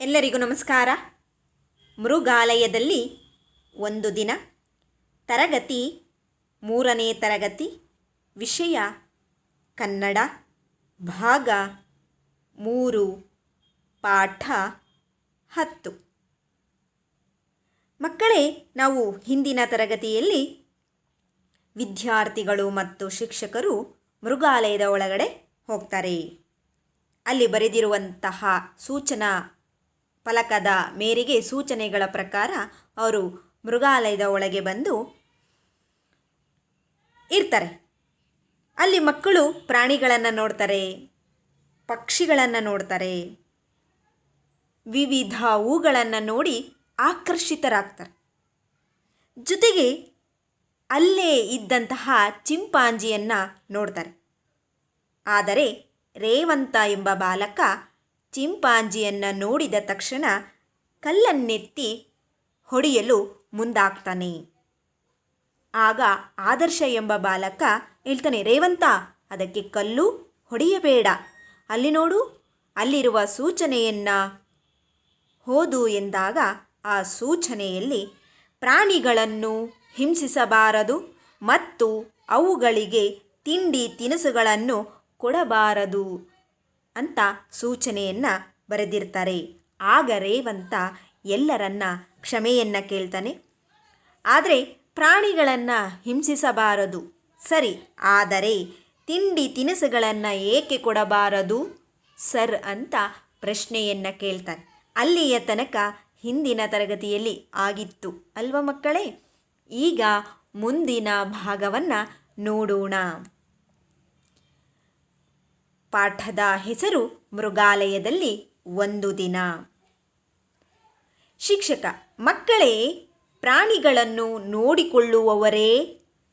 ಎಲ್ಲರಿಗೂ ನಮಸ್ಕಾರ. ಮೃಗಾಲಯದಲ್ಲಿ ಒಂದು ದಿನ, ತರಗತಿ, ಮೂರನೇ ತರಗತಿ, ವಿಷಯ, ಕನ್ನಡ, ಭಾಗ ಮೂರು, ಪಾಠ ಹತ್ತು. ಮಕ್ಕಳೇ, ನಾವು ಹಿಂದಿನ ತರಗತಿಯಲ್ಲಿ ವಿದ್ಯಾರ್ಥಿಗಳು ಮತ್ತು ಶಿಕ್ಷಕರು ಮೃಗಾಲಯದ ಒಳಗಡೆ ಹೋಗ್ತಾರೆ. ಅಲ್ಲಿ ಬರೆದಿರುವಂತಹ ಸೂಚನಾ ಫಲಕದ ಮೇರೆಗೆ ಸೂಚನೆಗಳ ಪ್ರಕಾರ ಅವರು ಮೃಗಾಲಯದ ಒಳಗೆ ಬಂದು ಇರ್ತಾರೆ. ಅಲ್ಲಿ ಮಕ್ಕಳು ಪ್ರಾಣಿಗಳನ್ನು ನೋಡ್ತಾರೆ, ಪಕ್ಷಿಗಳನ್ನು ನೋಡ್ತಾರೆ. ವಿವಿಧ ಹೂಗಳನ್ನು ನೋಡಿ ಆಕರ್ಷಿತರಾಗ್ತಾರೆ. ಜೊತೆಗೆ ಅಲ್ಲೇ ಇದ್ದಂತಹ ಚಿಂಪಾಂಜಿಯನ್ನು ನೋಡ್ತಾರೆ. ಆದರೆ ರೇವಂತ ಎಂಬ ಬಾಲಕ ಚಿಂಪಾಂಜಿಯನ್ನು ನೋಡಿದ ತಕ್ಷಣ ಕಲ್ಲನ್ನೆತ್ತಿ ಹೊಡೆಯಲು ಮುಂದಾಗ್ತಾನೆ. ಆಗ ಆದರ್ಶ ಎಂಬ ಬಾಲಕ ಹೇಳ್ತಾನೆ ರೇವಂತ, ಅದಕ್ಕೆ ಕಲ್ಲು ಹೊಡೆಯಬೇಡ. ಅಲ್ಲಿ ನೋಡು, ಅಲ್ಲಿರುವ ಸೂಚನೆಯನ್ನು ಹೋದು ಎಂದಾಗ ಆ ಸೂಚನೆಯಲ್ಲಿ ಪ್ರಾಣಿಗಳನ್ನು ಹಿಂಸಿಸಬಾರದು ಮತ್ತು ಅವುಗಳಿಗೆ ತಿಂಡಿ ತಿನಿಸುಗಳನ್ನು ಕೊಡಬಾರದು. ಅಂತ ಸೂಚನೆಯನ್ನು ಬರೆದಿರ್ತಾರೆ. ಆಗ ರೇವಂತ ಎಲ್ಲರನ್ನ ಕ್ಷಮೆಯನ್ನು ಕೇಳ್ತಾನೆ. ಆದರೆ ಪ್ರಾಣಿಗಳನ್ನು ಹಿಂಸಿಸಬಾರದು. ಸರಿ, ಆದರೆ ತಿಂಡಿ ತಿನಿಸುಗಳನ್ನು ಏಕೆ ಕೊಡಬಾರದು? ಸರ್ ಅಂತ ಪ್ರಶ್ನೆಯನ್ನು ಕೇಳ್ತಾನೆ. ಅಲ್ಲಿಯ ತನಕ ಹಿಂದಿನ ತರಗತಿಯಲ್ಲಿ ಆಗಿತ್ತು ಅಲ್ವ ಮಕ್ಕಳೇ? ಈಗ ಮುಂದಿನ ಭಾಗವನ್ನು ನೋಡೋಣ. ಪಾಠದ ಹೆಸರು ಮೃಗಾಲಯದಲ್ಲಿ ಒಂದು ದಿನ. ಶಿಕ್ಷಕ, ಮಕ್ಕಳೇ, ಪ್ರಾಣಿಗಳನ್ನು ನೋಡಿಕೊಳ್ಳುವವರೇ,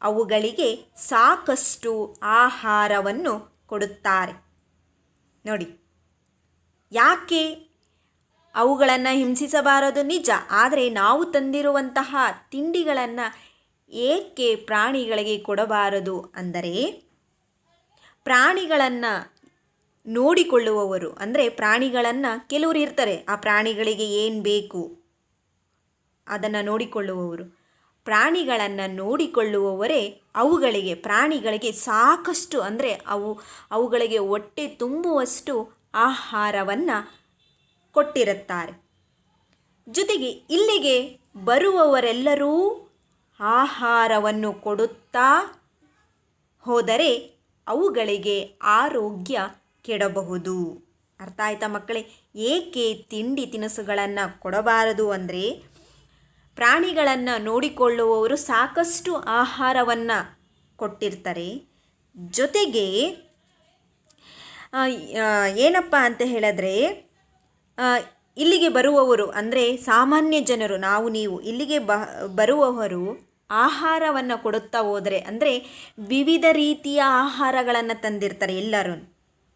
ಅವುಗಳಿಗೆ ಸಾಕಷ್ಟು ಆಹಾರವನ್ನು ಕೊಡುತ್ತಾರೆ. ನೋಡಿ, ಯಾಕೆ ಅವುಗಳನ್ನು ಹಿಂಸಿಸಬಾರದು? ನಿಜ, ಆದರೆ ನಾವು ತಂದಿರುವಂತಹ ತಿಂಡಿಗಳನ್ನು ಏಕೆ ಪ್ರಾಣಿಗಳಿಗೆ ಕೊಡಬಾರದು ಅಂದರೆ, ಪ್ರಾಣಿಗಳನ್ನು ನೋಡಿಕೊಳ್ಳುವವರು. ಅಂದರೆ ಪ್ರಾಣಿಗಳನ್ನು ಕೆಲವರು ಇರ್ತಾರೆ. ಆ ಪ್ರಾಣಿಗಳಿಗೆ ಏನು ಬೇಕು? ಅದನ್ನು ನೋಡಿಕೊಳ್ಳುವವರು. ಪ್ರಾಣಿಗಳನ್ನು ನೋಡಿಕೊಳ್ಳುವವರೇ ಅವುಗಳಿಗೆ, ಪ್ರಾಣಿಗಳಿಗೆ ಸಾಕಷ್ಟು ಅಂದರೆ ಅವು, ಅವುಗಳಿಗೆ ಹೊಟ್ಟೆ ತುಂಬುವಷ್ಟು ಆಹಾರವನ್ನು ಕೊಟ್ಟಿರುತ್ತಾರೆ. ಜೊತೆಗೆ ಇಲ್ಲಿಗೆ ಬರುವವರೆಲ್ಲರೂ ಆಹಾರವನ್ನು ಕೊಡುತ್ತಾ ಹೋದರೆ ಅವುಗಳಿಗೆ ಆರೋಗ್ಯ ಕೆಡಬಹುದು. ಅರ್ಥ ಆಯ್ತಾ ಮಕ್ಕಳೇ? ಏಕೆ ತಿಂಡಿ ತಿನಿಸುಗಳನ್ನು ಕೊಡಬಾರದು ಅಂದರೆ ಪ್ರಾಣಿಗಳನ್ನು ನೋಡಿಕೊಳ್ಳುವವರು ಸಾಕಷ್ಟು ಆಹಾರವನ್ನು ಕೊಟ್ಟಿರ್ತಾರೆ. ಜೊತೆಗೆ ಏನಪ್ಪ ಅಂತ ಹೇಳಿದ್ರೆ ಇಲ್ಲಿಗೆ ಬರುವವರು ಅಂದರೆ ಸಾಮಾನ್ಯ ಜನರು, ನಾವು ನೀವು, ಇಲ್ಲಿಗೆ ಬ, ಬರುವವರು ಆಹಾರವನ್ನು ಕೊಡುತ್ತಾ ಹೋದರೆ ಅಂದರೆ ವಿವಿಧ ರೀತಿಯ ಆಹಾರಗಳನ್ನು ತಂದಿರ್ತಾರೆ ಎಲ್ಲರೂ.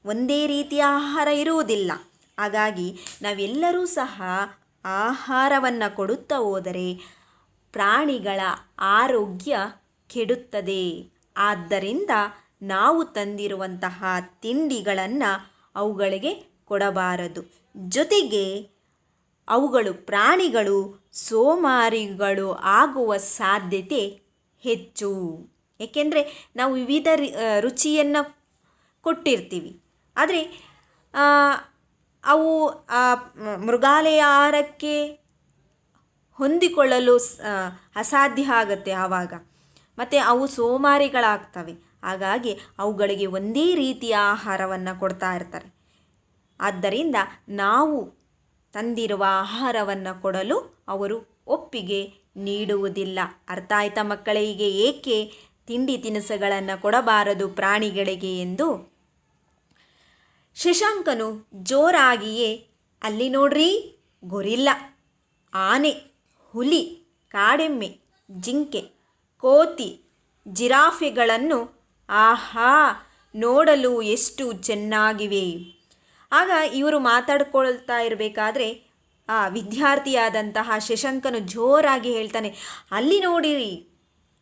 ಒಂದೇ ರೀತಿಯ ಆಹಾರ ಇರುವುದಿಲ್ಲ. ಹಾಗಾಗಿ ನಾವೆಲ್ಲರೂ ಸಹ ಆಹಾರವನ್ನು ಕೊಡುತ್ತಾ ಹೋದರೆ ಪ್ರಾಣಿಗಳ ಆರೋಗ್ಯ ಕೆಡುತ್ತದೆ. ಆದ್ದರಿಂದ ನಾವು ತಂದಿರುವಂತಹ ತಿಂಡಿಗಳನ್ನು ಅವುಗಳಿಗೆ ಕೊಡಬಾರದು. ಜೊತೆಗೆ ಅವುಗಳು ಪ್ರಾಣಿಗಳು, ಸೋಮಾರಿಗಳು ಆಗುವ ಸಾಧ್ಯತೆ ಹೆಚ್ಚು. ಏಕೆಂದರೆ ನಾವು ವಿವಿಧ ರುಚಿಯನ್ನು ಕೊಟ್ಟಿರ್ತೀವಿ. ಆದರೆ ಅವು ಮೃಗಾಲಯ ಆಹಾರಕ್ಕೆ ಹೊಂದಿಕೊಳ್ಳಲು ಅಸಾಧ್ಯ ಆಗುತ್ತೆ ಆವಾಗ. ಮತ್ತು ಅವು ಸೋಮಾರಿಗಳಾಗ್ತವೆ. ಹಾಗಾಗಿ ಅವುಗಳಿಗೆ ಒಂದೇ ರೀತಿಯ ಆಹಾರವನ್ನು ಕೊಡ್ತಾ ಇರ್ತಾರೆ. ಆದ್ದರಿಂದ ನಾವು ತಂದಿರುವ ಆಹಾರವನ್ನು ಕೊಡಲು ಅವರು ಒಪ್ಪಿಗೆ ನೀಡುವುದಿಲ್ಲ. ಅರ್ಥ ಆಯ್ತಾ ಮಕ್ಕಳಿಗೆ ಏಕೆ ತಿಂಡಿ ತಿನಿಸುಗಳನ್ನು ಕೊಡಬಾರದು ಪ್ರಾಣಿಗಳಿಗೆ ಎಂದು ಶಶಾಂಕನು ಜೋರಾಗಿಯೇ, ಅಲ್ಲಿ ನೋಡ್ರಿ, ಗೊರಿಲ್ಲ, ಆನೆ, ಹುಲಿ, ಕಾಡೆಮ್ಮೆ, ಜಿಂಕೆ, ಕೋತಿ, ಜಿರಾಫೆಗಳನ್ನು ಆಹಾ, ನೋಡಲು ಎಷ್ಟು ಚೆನ್ನಾಗಿವೆ. ಆಗ ಇವರು ಮಾತಾಡ್ಕೊಳ್ತಾ ಇರಬೇಕಾದ್ರೆ, ಆ ವಿದ್ಯಾರ್ಥಿಯಾದಂತಹ ಶಶಾಂಕನು ಜೋರಾಗಿ ಹೇಳ್ತಾನೆ, ಅಲ್ಲಿ ನೋಡಿರಿ,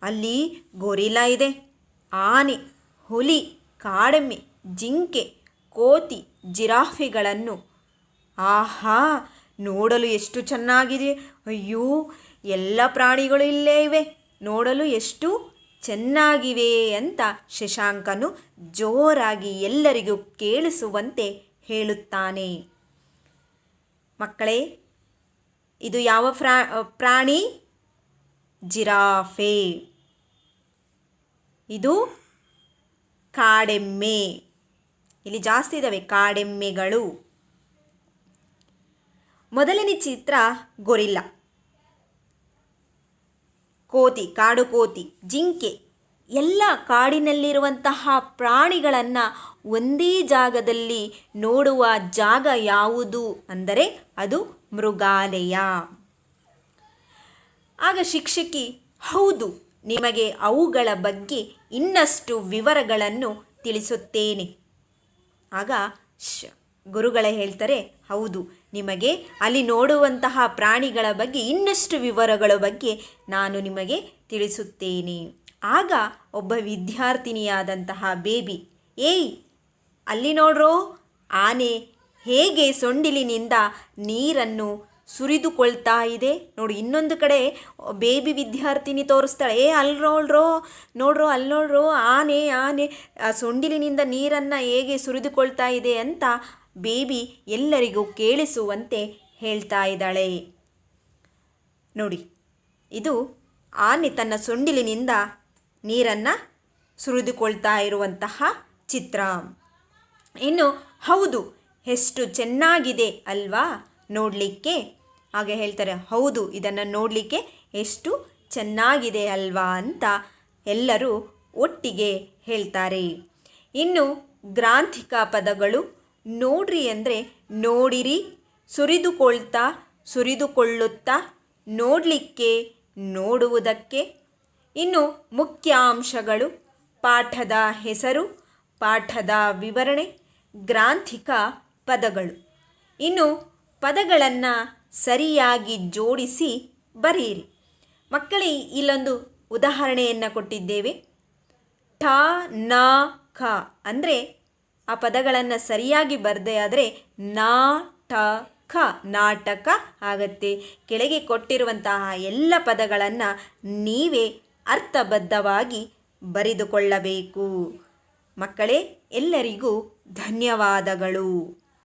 ಅಲ್ಲಿ ಗೊರಿಲ್ಲ ಇದೆ, ಆನೆ, ಹುಲಿ, ಕಾಡೆಮ್ಮೆ, ಜಿಂಕೆ ಕೋತಿ ಜಿರಾಫೆಗಳನ್ನು. ಆಹಾ, ನೋಡಲು ಎಷ್ಟು ಚೆನ್ನಾಗಿದೆ. ಅಯ್ಯೋ, ಎಲ್ಲ ಪ್ರಾಣಿಗಳು ಇಲ್ಲೇ ಇವೆ. ನೋಡಲು ಎಷ್ಟು ಚೆನ್ನಾಗಿವೆ ಅಂತ ಶಶಾಂಕನು ಜೋರಾಗಿ ಎಲ್ಲರಿಗೂ ಕೇಳಿಸುವಂತೆ ಹೇಳುತ್ತಾನೆ. ಮಕ್ಕಳೇ, ಇದು ಯಾವ ಫ್ರಾ, ಪ್ರಾಣಿ? ಜಿರಾಫೆ. ಇದು ಕಾಡೆಮ್ಮೆ. ಇಲ್ಲಿ ಜಾಸ್ತಿ ಇದ್ದಾವೆ ಕಾಡೆಮ್ಮೆಗಳು. ಮೊದಲನೇ ಚಿತ್ರ ಗೊರಿಲ್ಲ. ಕೋತಿ, ಕಾಡು ಕೋತಿ, ಜಿಂಕೆ, ಎಲ್ಲ ಕಾಡಿನಲ್ಲಿರುವಂತಹ ಪ್ರಾಣಿಗಳನ್ನು ಒಂದೇ ಜಾಗದಲ್ಲಿ ನೋಡುವ ಜಾಗ ಯಾವುದು ಅಂದರೆ ಅದು ಮೃಗಾಲಯ. ಆಗ ಶಿಕ್ಷಕಿ, ಹೌದು, ನಿಮಗೆ ಅವುಗಳ ಬಗ್ಗೆ ಇನ್ನಷ್ಟು ವಿವರಗಳನ್ನು ತಿಳಿಸುತ್ತೇನೆ. ಆಗ ಶ್ ಗುರುಗಳೇ ಹೇಳ್ತಾರೆ, ಹೌದು, ನಿಮಗೆ ಅಲ್ಲಿ ನೋಡುವಂತಹ ಪ್ರಾಣಿಗಳ ಬಗ್ಗೆ ಇನ್ನಷ್ಟು ವಿವರಗಳ ಬಗ್ಗೆ ನಾನು ನಿಮಗೆ ತಿಳಿಸುತ್ತೇನೆ. ಆಗ ಒಬ್ಬ ವಿದ್ಯಾರ್ಥಿನಿಯಾದಂತಹ ಬೇಬಿ, ಏಯ್, ಅಲ್ಲಿ ನೋಡ್ರೋ, ಆನೆ ಹೇಗೆ ಸೊಂಡಿಲಿನಿಂದ ನೀರನ್ನು ಸುರಿದುಕೊಳ್ತಾ ಇದೆ. ನೋಡಿ, ಇನ್ನೊಂದು ಕಡೆ ಬೇಬಿ ವಿದ್ಯಾರ್ಥಿನಿ ತೋರಿಸ್ತಾಳೆ. ಏ ಅಲ್ಲಿ ನೋಡ್ರೋ ನೋಡ್ರೋ ಅಲ್ಲಿ ನೋಡ್ರೋ ಆನೆ ಆನೆ, ಆ ಸೊಂಡಿಲಿನಿಂದ ನೀರನ್ನು ಹೇಗೆ ಸುರಿದುಕೊಳ್ತಾ ಇದೆ ಅಂತ ಬೇಬಿ ಎಲ್ಲರಿಗೂ ಕೇಳಿಸುವಂತೆ ಹೇಳ್ತಾ ಇದ್ದಾಳೆ. ನೋಡಿ, ಇದು ಆನೆ ತನ್ನ ಸೊಂಡಿಲಿನಿಂದ ನೀರನ್ನು ಸುರಿದುಕೊಳ್ತಾ ಇರುವಂತಹ ಚಿತ್ರ. ಇನ್ನು, ಹೌದು, ಎಷ್ಟು ಚೆನ್ನಾಗಿದೆ ಅಲ್ವಾ? ನೋಡಲಿಕ್ಕೆ? ಹಾಗೆ ಹೇಳ್ತಾರೆ, ಹೌದು, ಇದನ್ನು ನೋಡಲಿಕ್ಕೆ ಎಷ್ಟು ಚೆನ್ನಾಗಿದೆ ಅಲ್ವಾ? ಅಂತ ಎಲ್ಲರೂ ಒಟ್ಟಿಗೆ ಹೇಳ್ತಾರೆ. ಇನ್ನು ಗ್ರಾಂಥಿಕ ಪದಗಳು ನೋಡ್ರಿ ಅಂದರೆ ನೋಡಿರಿ, ಸುರಿದುಕೊಳ್ತಾ, ಸುರಿದುಕೊಳ್ಳುತ್ತಾ, ನೋಡಲಿಕ್ಕೆ, ನೋಡುವುದಕ್ಕೆ. ಇನ್ನು ಮುಖ್ಯಾಂಶಗಳು, ಪಾಠದ ಹೆಸರು, ಪಾಠದ ವಿವರಣೆ, ಗ್ರಾಂಥಿಕ ಪದಗಳು. ಇನ್ನು ಪದಗಳನ್ನು ಸರಿಯಾಗಿ ಜೋಡಿಸಿ ಬರೆಯಿರಿ. ಮಕ್ಕಳೇ, ಇಲ್ಲೊಂದು ಉದಾಹರಣೆಯನ್ನು ಕೊಟ್ಟಿದ್ದೇವೆ. ಠ, ನ, ಖ ಅಂದರೆ ಆ ಪದಗಳನ್ನು ಸರಿಯಾಗಿ ಬರದೆ ಆದರೆ ನಾ ಖ ನಾಟಕ ಆಗತ್ತೆ. ಕೆಳಗೆ ಕೊಟ್ಟಿರುವಂತಹ ಎಲ್ಲ ಪದಗಳನ್ನು ನೀವೇ ಅರ್ಥಬದ್ಧವಾಗಿ ಬರೆದುಕೊಳ್ಳಬೇಕು. ಮಕ್ಕಳೇ, ಎಲ್ಲರಿಗೂ ಧನ್ಯವಾದಗಳು.